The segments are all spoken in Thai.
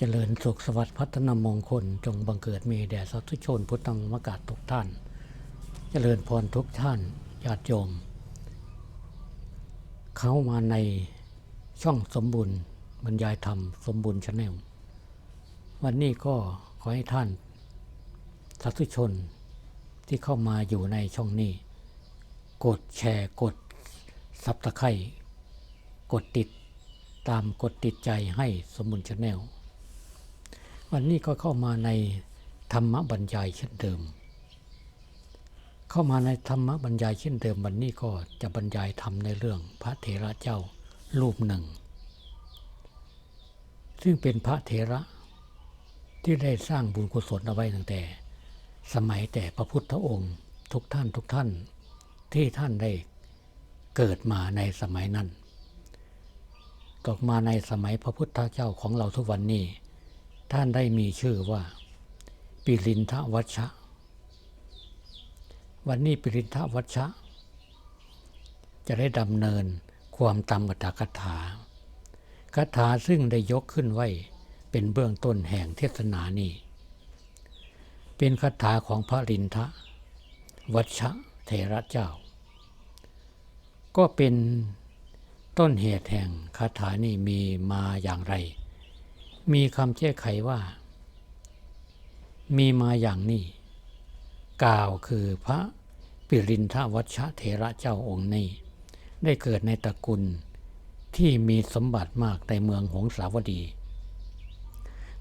เจริญสุขสวัสดิ์พัฒนามงคล จงบังเกิดมีแด่สัตว์ชนพุทธังมกาศทุกท่าน เจริญพรทุกท่านญาติโยม เข้ามาในช่องสมบุญบรรยายธรรมสมบุญชาแนลวันนี้ก็ขอให้ท่านสาธุชนที่เข้ามาอยู่ในช่องนี้ กดแชร์กดซับตะไคร่กดติดตามกดติดใจให้สมบุญชาแนล วันนี้ก็เข้ามาในธรรมบรรยายเช่นเดิม เข้ามาในธรรมบรรยายเช่นเดิม วันนี้ก็จะบรรยายธรรมในเรื่องพระเถระเจ้ารูปหนึ่ง ซึ่งเป็นพระเถระที่ได้สร้างบุญกุศลเอาไว้ตั้งแต่ สมัยแต่พระพุทธองค์ทุกท่านทุกท่านที่ท่านได้เกิดมาในสมัยนั้นตกมาในสมัยพระพุทธเจ้าของเราทุกวันนี้ ท่านได้มีชื่อว่า ปิรินทวัชชะ วันนี้ปิรินทวัชชะ จะได้ดำเนินความตามกตากถาคาถาซึ่งได้ยกขึ้นไว้เป็นเบื้องต้นแห่งเทศนานี้ เป็นคาถาของพระรินทะ วัชชะเถระเจ้า ก็เป็นต้นเหตุแห่งคาถานี้มีมาอย่างไร มีคำแก้ไขว่า มีมาอย่างนี้ กล่าวคือพระปิรินทวัชเถระเจ้าองค์นี้ ได้เกิดในตระกูลที่มีสมบัติมากในเมืองหงสาวดี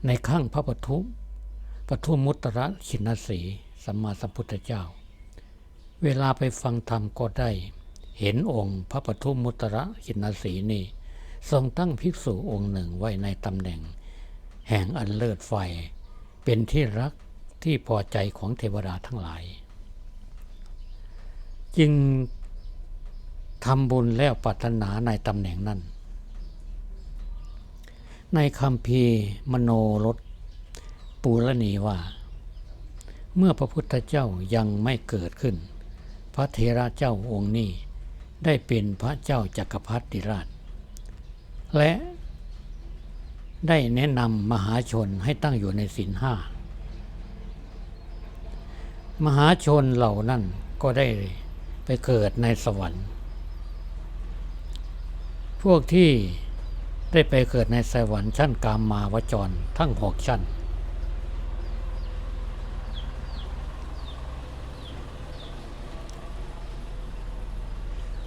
ในข้างพระปทุมปทุมมุตระชินสีสัมมาสัมพุทธเจ้า เวลาไปฟังธรรมก็ได้ เห็นองค์พระปทุมมุตระชินสีนี่ทรงตั้งภิกษุองค์หนึ่งไว้ในตำแหน่ง แห่งอันเลิศไฟ เป็นที่รักที่พอใจของเทวดาทั้งหลาย จึงทำบุญแล้วปรารถนาในตำแหน่งนั้น ในคำพีมโนรสปูรณีว่า เมื่อพระพุทธเจ้ายังไม่เกิดขึ้น พระเทระเจ้าองค์นี้ได้เป็นพระเจ้าจักรพรรดิราช และ ได้แนะนำมหาชนให้ตั้งอยู่ในศีลห้ามหาชนเหล่านั้นก็ได้ไปเกิดในสวรรค์ พวกที่ได้ไปเกิดในสวรรค์ชั้นกามมาวจรทั้งหกชั้น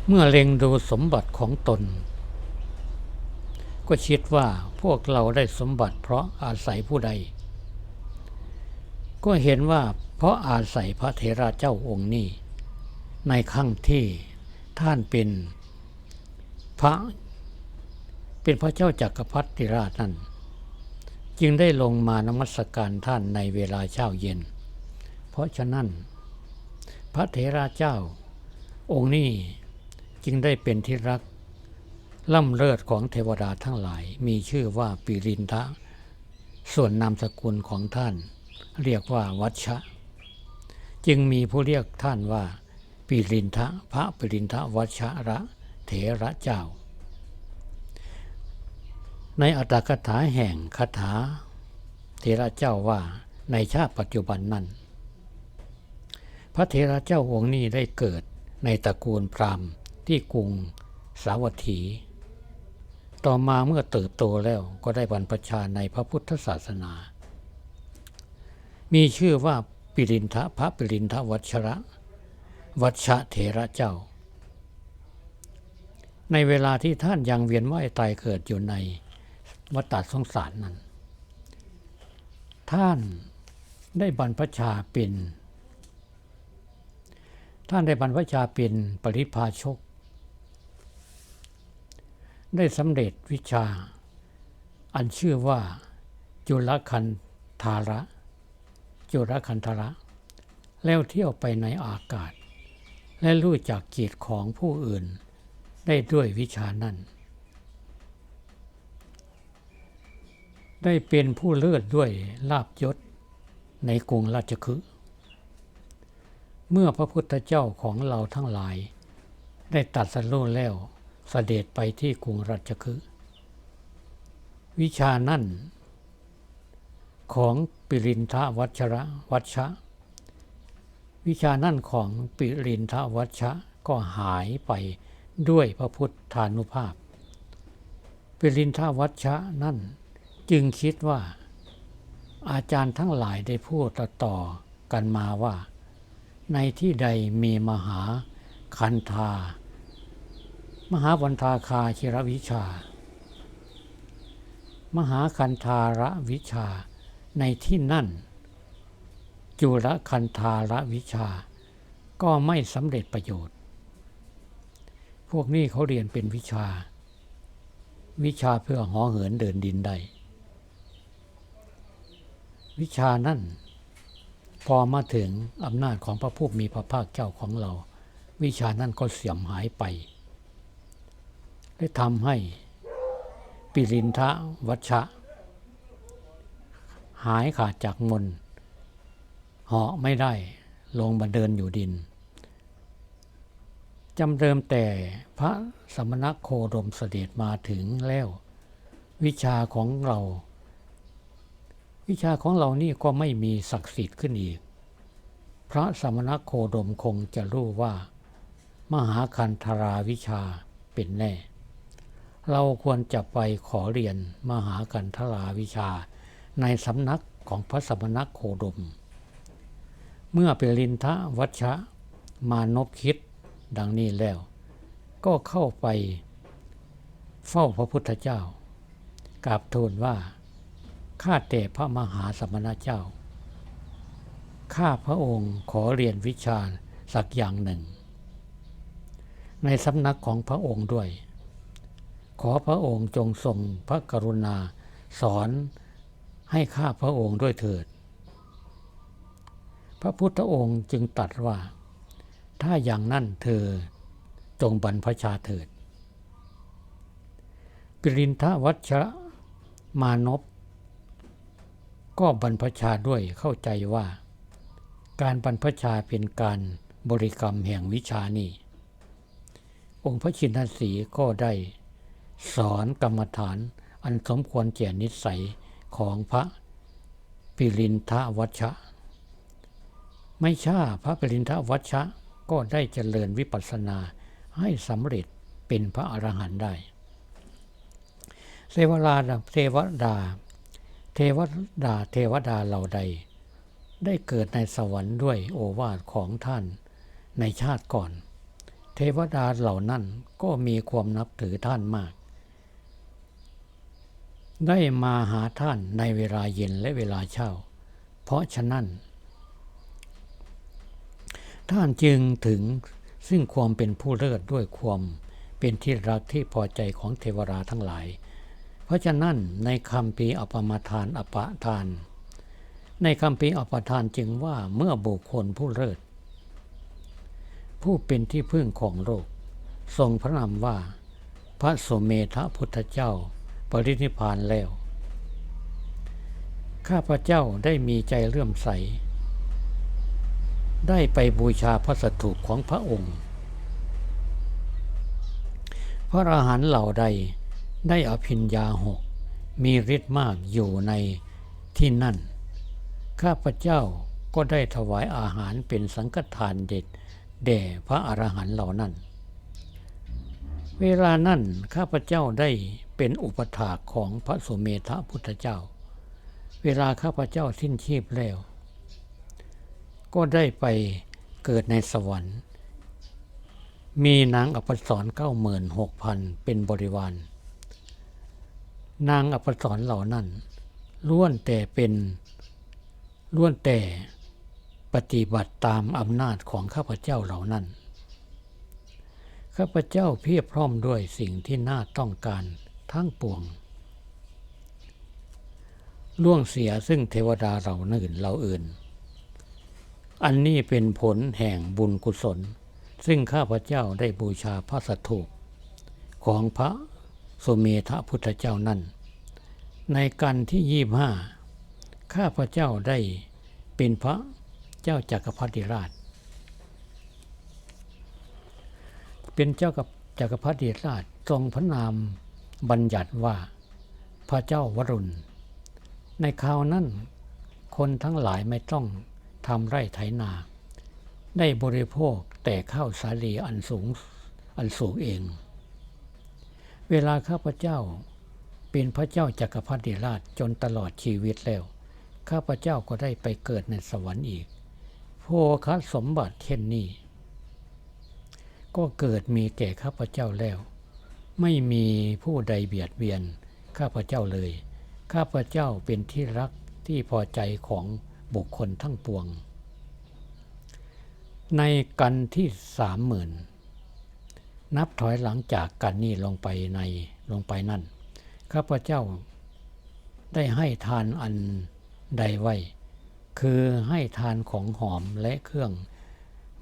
เมื่อเล็งดูสมบัติของตน ก็คิดว่าพวกเราได้สมบัติเพราะอาศัยผู้ใด ก็เห็นว่าเพราะอาศัยพระเถระเจ้าองค์นี้ ในขั้งที่ท่านเป็นพระเป็นพระเจ้าจากักรพรรดิราชนั้นจึงได้ลงมานมัสการท่านในเวลาเช้าเย็น เพราะฉะนั้น พระเถระเจ้าองค์นี้จึงได้เป็นที่รัก ล่ำเลิศของเทวดาทั้งหลายมีชื่อว่าปิรินทะ ส่วนนามสกุลของท่าน เรียกว่าวัชชะ จึงมีผู้เรียกท่านว่าปิรินทะพระปิรินทะวัชชระเถระเจ้า ในอัตถกถาแห่งคาถา เถระเจ้าว่าในชาติปัจจุบันนั้น พระเถระเจ้าองค์นี้ได้เกิดในตระกูลพราหมณ์ที่กรุงสาวัตถี ต่อมาเมื่อเติบโตแล้วก็ได้บรรพชาในพระพุทธศาสนา มีชื่อว่าปิรินทะพระปิรินทวัชระ วัชเถระเจ้า ในเวลาที่ท่านยังเวียนว่ายตายเกิดอยู่ในวัฏสงสารนั้น ท่านได้บรรพชาเป็น ท่านได้บรรพชาเป็นปริพาชก ได้สำเร็จวิชา อันชื่อว่าจุลคันธาระ จุลคันธาระ แล้วเที่ยวไปในอากาศ และรู้จักจิตของผู้อื่น ได้ด้วยวิชานั้น ได้เป็นผู้เลิศด้วยลาบยศในกรุงราชคฤห์เมื่อพระพุทธเจ้าของเราทั้งหลาย ได้ตัดสรู้แล้ว เสด็จไปที่กรุงราชคฤห์วิชานั่น ของปิรินทวัชระวัชะ วิชานั่นของปิรินทวัชะก็หายไปด้วยพระพุทธานุภาพ ปิรินทวัชะนั่นจึงคิดว่า อาจารย์ทั้งหลายได้พูดต่อๆกันมาว่า ในที่ใดมีมหาคันธา มหาวันทาคาชิรวิชา มหาคันธาระวิชา ในที่นั่น จุลคันธาระวิชา ก็ไม่สำเร็จประโยชน์ พวกนี้เขาเรียนเป็นวิชา วิชาเพื่อหอเหินเดินดินได้ วิชานั่น พอมาถึงอำนาจของพระผู้มีพระภาคเจ้าของเรา วิชานั่นก็เสื่อมหายไป และทำให้ปิรินทะวัชชะ หายขาดจากมนต์เหาะไม่ได้ลงมาเดินอยู่ดินจำเดิมแต่พระสมณโคดมเสด็จมาถึงแล้ว วิชาของเรา วิชาของเรานี่ก็ไม่มีศักดิ์สิทธิ์ขึ้นอีก พระสมณโคดมคงจะรู้ว่า มหาคันธราวิชาเป็นแน่ เราควรจะไปขอเรียนมหากันธราวิชา ในสำนักของพระสมณโคดม เมื่อเปรินทะวัชชะมานพคิดดังนี้แล้ว ก็เข้าไปเฝ้าพระพุทธเจ้ากราบทูลว่า ข้าแต่พระมหาสมณเจ้า ข้าพระองค์ขอเรียนวิชาสักอย่างหนึ่ง ในสำนักของพระองค์ด้วย ขอพระองค์จงทรงพระกรุณา สอนให้ข้าพระองค์ด้วยเถิด พระพุทธองค์จึงตรัสว่า ถ้าอย่างนั้นเธอจงบรรพชาเถิด ปรินทวัชระมานพก็บรรพชาด้วยเข้าใจว่า การบรรพชาเป็นการบริกรรมแห่งวิชานี้ องค์พระชินสีก็ได้ สอนกรรมฐาน อันสมควรแก่นิสัยของพระปิรินทวัชชะ ไม่ช้าพระปิรินทวัชชะก็ได้เจริญวิปัสสนาให้สำเร็จเป็นพระอรหันต์ได้เทวราเทวดา เทวดาเทวดาเหล่าใด ได้เกิดในสวรรค์ด้วยโอวาทของท่านในชาติก่อน เทวดาเหล่านั้นก็มีความนับถือท่านมาก ได้มาหาท่านในเวลาเย็นและเวลาเช้า เพราะฉะนั้น ท่านจึงถึงซึ่งความเป็นผู้เลิศด้วยความเป็นที่รักที่พอใจของเทวราทั้งหลาย เพราะฉะนั้นในคำปีอปมาทานอปะทาน ในคำปีอปทานจึงว่าเมื่อบุคคลผู้เลิศผู้เป็นที่พึ่งของโลก ทรงพระนามว่า พระโสเมธพุทธเจ้า ปรินิพานแล้ว ข้าพเจ้าได้มีใจเลื่อมใส ได้ไปบูชาพระสถูปของพระองค์ พระอรหันต์เหล่าใดได้อภิญญาหก มีฤทธิ์มากอยู่ในที่นั่น ข้าพเจ้าก็ได้ถวายอาหารเป็นสังฆทานเด็ดแด่พระอรหันต์เหล่านั้น เวลานั้นข้าพเจ้าได้ เป็นอุปถากของพระสุเมธพุทธเจ้า เวลาข้าพเจ้าสิ้นชีพแล้ว ก็ได้ไปเกิดในสวรรค์ มีนางอัปสรเก้าหมื่นหกพันเป็นบริวาร นางอัปสรเหล่านั้นล้วนแต่เป็นล้วนแต่ปฏิบัติตามอำนาจของข้าพเจ้าเหล่านั้น ข้าพเจ้าเพียบพร้อมด้วยสิ่งที่น่าต้องการ ทั้งปวง ล่วงเสียซึ่งเทวดาเหล่าอื่นเหล่าอื่น อันนี้เป็นผลแห่งบุญกุศล ซึ่งข้าพเจ้าได้บูชาพระสถูปของพระสุเมธพุทธเจ้านั้นในกันที่ยี่ห้าข้าพเจ้าได้เป็นพระเจ้าจักรพรรดิราช เป็นเจ้ากับจักรพรรดิราชทรงพระนาม บัญญัติว่า พระเจ้าวรุณ ในคราวนั้น คนทั้งหลายไม่ต้องทำไร่ไถนา ได้บริโภคแต่ข้าวสาลีอันสูงอันสูงเอง เวลาข้าพเจ้าเป็นพระเจ้าจักรพรรดิราชจนตลอดชีวิตแล้ว ข้าพเจ้าก็ได้ไปเกิดในสวรรค์อีก โภคสมบัติเช่นนี้ ก็เกิดมีแก่ข้าพเจ้าแล้ว ไม่มีผู้ใดเบียดเบียนข้าพเจ้าเลย ข้าพเจ้าเป็นที่รักที่พอใจของบุคคลทั้งปวง ในกันที่สามหมื่นนับถอยหลังจากกันนี้ลงไปในลงไปนั่น ข้าพเจ้าได้ให้ทานอันใดไว้ คือให้ทานของหอมและเครื่อง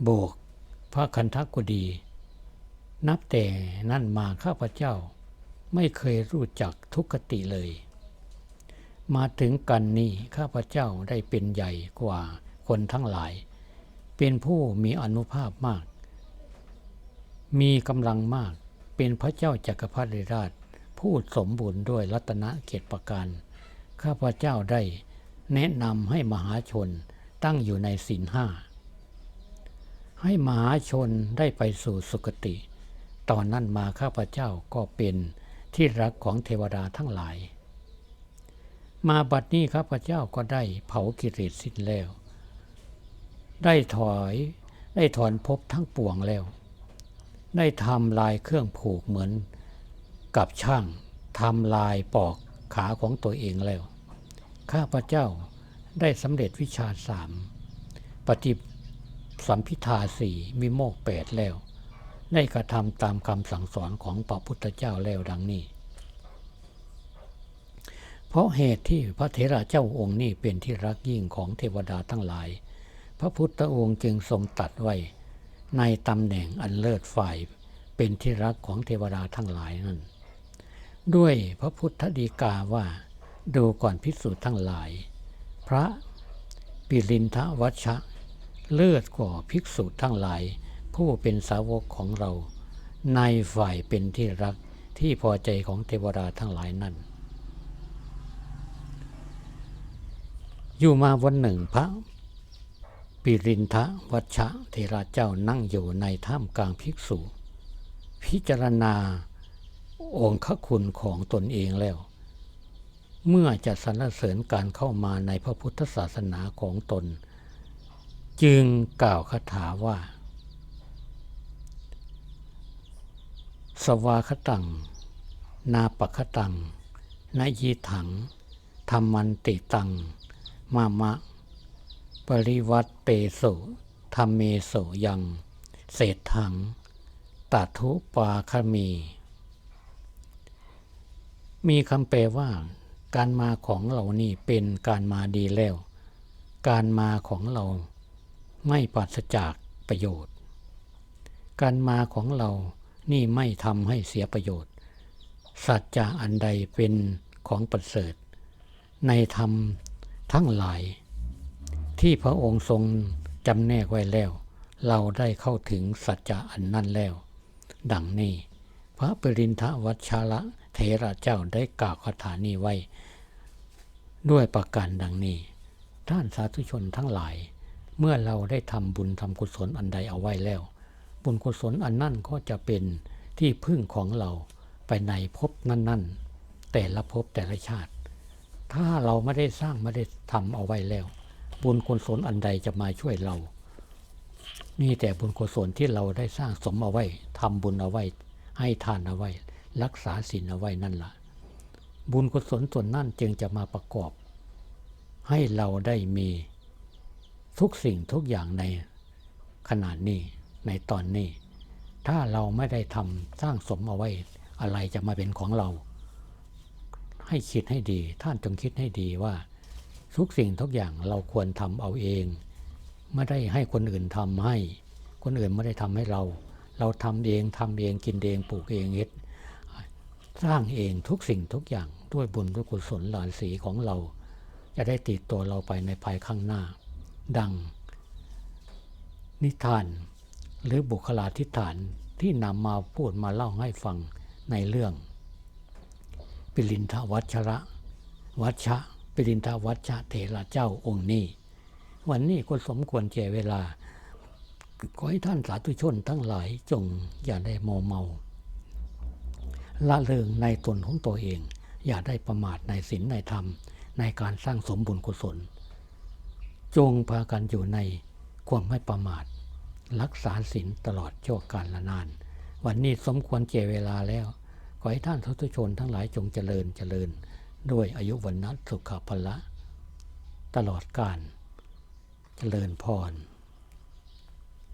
โบกพระคันธกุดี นับแต่นั่นมาข้าพเจ้า ไม่เคยรู้จักทุกขติเลย มาถึงกันนี้ข้าพเจ้าได้เป็นใหญ่กว่าคนทั้งหลาย เป็นผู้มีอนุภาพมาก มีกำลังมาก เป็นพระเจ้าจักรพรรดิราช ผู้สมบูรณ์ด้วยรัตนเกียรติประการ ข้าพเจ้าได้แนะนำให้มหาชนตั้งอยู่ในศีลห้าให้มหาชนได้ไปสู่สุคติ ตอนนั้นมาข้าพเจ้าก็เป็นที่รักของเทวดาทั้งหลาย มาบัดนี้ข้าพเจ้าก็ได้เผากิเลสสิ้นแล้ว ได้ถอยได้ถอนภพทั้งปวงแล้ว ได้ทำลายเครื่องผูกเหมือนกับช่างทำลายปอกขาของตัวเองแล้ว ข้าพเจ้าได้สำเร็จวิชาสามปฏิสัมพิทาสี่มิโมกแปดแล้ว ได้กระทำตามคำสั่งสอนของพระพุทธเจ้าแล้วดังนี้ เพราะเหตุที่พระเถระเจ้าองค์นี้เป็นที่รักยิ่งของเทวดาทั้งหลาย พระพุทธองค์จึงทรงตัดไว้ในตำแหน่งอันเลิศฝ่ายเป็นที่รักของเทวดาทั้งหลายนั่นด้วยพระพุทธดีกาว่าดูก่อนพิสูจน์ทั้งหลาย พระปิรินทวัชชะเลือดกว่าภิกษุทั้งหลาย ผู้เป็นสาวกของเรา ในฝ่ายเป็นที่รักที่พอใจของเทวดาทั้งหลายนั่น อยู่มาวันหนึ่งพระปิรินทะวัชชะเทระเจ้านั่งอยู่ในถ้ำกลางภิกษุ พิจารณาองค์คุณของตนเองแล้ว เมื่อจะสรรเสริญการเข้ามาในพระพุทธศาสนาของตน จึงกล่าวคาถาว่า สวาคตัง นาปคตังนายีถัง ธรรมันติตัง มามะ ปริวัตเตโสธรรมเมโสยัง เศษถังตัทุปาคมี มีคำแปลว่า การมาของเรานี่เป็นการมาดีแล้ว การมาของเราไม่ปราศจากประโยชน์ การมาของเรา นี่ไม่ทำให้เสียประโยชน์ สัจจะอันใดเป็นของประเสริฐ ในธรรมทั้งหลาย ที่พระองค์ทรงจำแนกไว้แล้ว เราได้เข้าถึงสัจจะอันนั้นแล้ว ดังนี้ พระปรินทวัชชละเทระเจ้าได้กล่าวคาถานี้ไว้ ด้วยประการดังนี้ท่านสาธุชนทั้งหลาย เมื่อเราได้ทำบุญทำกุศลอันใดเอาไว้แล้ว บุญกุศลอันนั่นก็จะเป็นที่พึ่งของเราไปในภพนั้นๆ แต่ละภพแต่ละชาติ ถ้าเราไม่ได้สร้างไม่ได้ทำเอาไว้แล้ว บุญกุศลอันใดจะมาช่วยเรามีแต่บุญกุศลที่เราได้สร้างสมเอาไว้ทำบุญเอาไว้ ให้ทานเอาไว้ รักษาศีลเอาไว้นั่นละ่ะ บุญกุศลส่วนนั่นจึงจะมาประกอบ ให้เราได้มีทุกสิ่งทุกอย่างในขนาดนี้ ในตอนนี้ ถ้าเราไม่ได้ทำสร้างสมเอาไว้อะไรจะมาเป็นของเรา ให้คิดให้ดี ท่านจงคิดให้ดีว่า ทุกสิ่งทุกอย่างเราควรทำเอาเอง ไม่ได้ให้คนอื่นทำให้ คนอื่นไม่ได้ทำให้เรา เราทำเองทำเองกินเองปลูกเองเฮ็ดสร้างเองทุกสิ่งทุกอย่างด้วยบุญด้วยกุศลหลานสีของเรา จะได้ติดตัวเราไปในภายข้างหน้า ดัง นิทาน หรือบุคลาธิฐานที่นำมาพูดมาเล่าให้ฟังในเรื่อง ปิลินทวัชระ วัชชะปิรินทวัชชะเถระเจ้าองค์นี้ วันนี้ก็สมควรแก่เวลา ขอให้ท่านสาธุชนทั้งหลายจงอย่าได้โมเมาละเลิงในตนของตัวเอง อย่าได้ประมาทในศีลในธรรม ในการสร้างสมบุญกุศล จงพากันอยู่ในความไม่ประมาท รักษาศีลตลอดชั่วกาลละนาน วันนี้สมควรเจเวลาแล้ว ขอให้ท่านทุชนทั้งหลายจงเจริญเจริญ ด้วยอายุวันนัสุขภละ ตลอดกาลเจริญพร